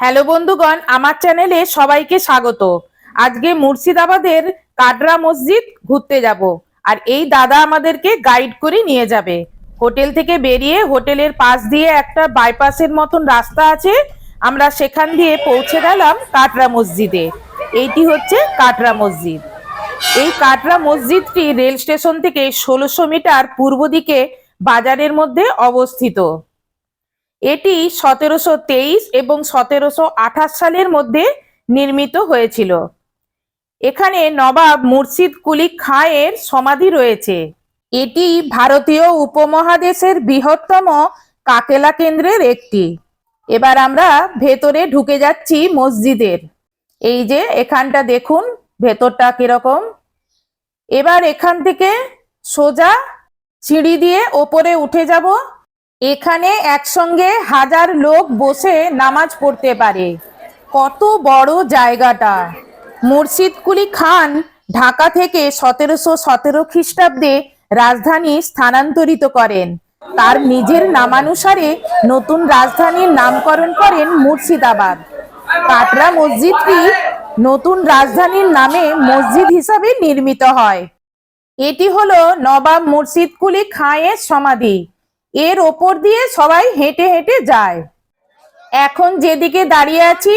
Hello বন্ধুগণ, আমার চ্যানেলে সবাইকে স্বাগত। আজকে মুর্শিদাবাদের কাটরা মসজিদ ঘুরতে যাব আর এই দাদা আমাদেরকে গাইড করে নিয়ে যাবে। হোটেল থেকে বেরিয়ে হোটেলের পাশ দিয়ে একটা বাইপাসের মতন রাস্তা আছে, আমরা সেখান দিয়ে পৌঁছে গেলাম কাটরা মসজিদে। এইটি হচ্ছে কাটরা মসজিদ। এই কাটরা মসজিদটি রেল স্টেশন থেকে ষোলোশো মিটার পূর্ব দিকে বাজারের মধ্যে অবস্থিত। এটি সতেরোশো তেইশ এবং সতেরোশো আঠাশ সালের মধ্যে নির্মিত হয়েছিল। এখানে নবাব মুর্শিদ কুলি খাঁয়ের সমাধি রয়েছে। এটি ভারতীয় উপমহাদেশের বৃহত্তম কাকেলা কেন্দ্রের একটি। এবার আমরা ভেতরে ঢুকে যাচ্ছি মসজিদের। এই যে, এখানটা দেখুন, ভেতরটা কীরকম। এবার এখান থেকে সোজা সিঁড়ি দিয়ে ওপরে উঠে যাব। এখানে একসঙ্গে হাজার লোক বসে নামাজ পড়তে পারে। কত বড় জায়গাটা। মুর্শিদ কুলি খান ঢাকা থেকে সতেরোশো সতেরো খ্রিস্টাব্দে রাজধানী স্থানান্তরিত করেন। তার নিজের নামানুসারে নতুন রাজধানীর নামকরণ করেন মুর্শিদাবাদ। কাটরা মসজিদটি নতুন রাজধানীর নামে মসজিদ হিসাবে নির্মিত হয়। এটি হলো নবাব মুর্শিদ কুলি খাঁয়ের সমাধি। এর ওপর দিয়ে সবাই হেঁটে হেঁটে যায়। এখন যেদিকে দাঁড়িয়ে আছি,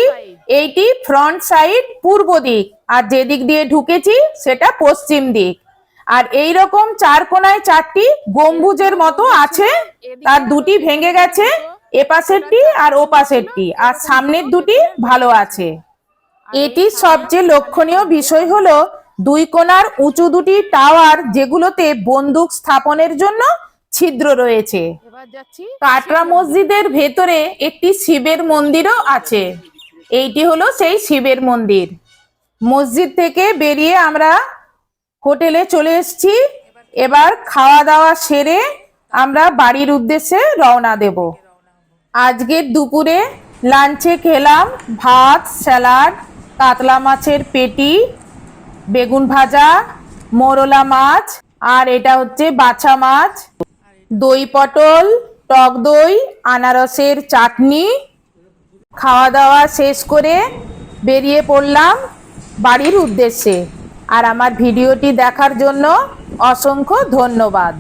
এইটি ফ্রন্ট সাইড পূর্ব দিক, আর যেদিক দিয়ে ঢুকেছি সেটা পশ্চিম দিক। আর এই রকম চার কোনায় চারটি গম্বুজের মতো আছে, তার দুটি ভেঙে গেছে, এ পাশেরটি আর ও পাশেরটি, আর সামনের দুটি ভালো আছে। এটি সবচেয়ে লক্ষণীয় বিষয় হলো, দুই কোণার উঁচু দুটি টাওয়ার যেগুলোতে বন্দুক স্থাপনের জন্য ছিদ্র রয়েছে। কাটরা মসজিদের ভেতরে একটি শিবের মন্দিরও আছে। এইটি হলো সেই শিবের মন্দির। মসজিদ থেকে বেরিয়ে আমরা হোটেলে চলে এসেছি। এবার খাওয়া দাওয়া সেরে আমরা বাড়ির উদ্দেশ্যে রওনা দেব। আজকের দুপুরে লাঞ্চে খেলাম ভাত স্যালাড কাতলা মাছের পেটি বেগুন ভাজা মোরলা মাছ আর এটা হচ্ছে বাছা মাছ। দই পটল, টক দই, আনারসের চাটনি। খাওয়া দাওয়া শেষ করে বেরিয়ে পড়লাম বাড়ির উদ্দেশ্যে। আর আমার ভিডিওটি দেখার জন্য অসংখ্য ধন্যবাদ।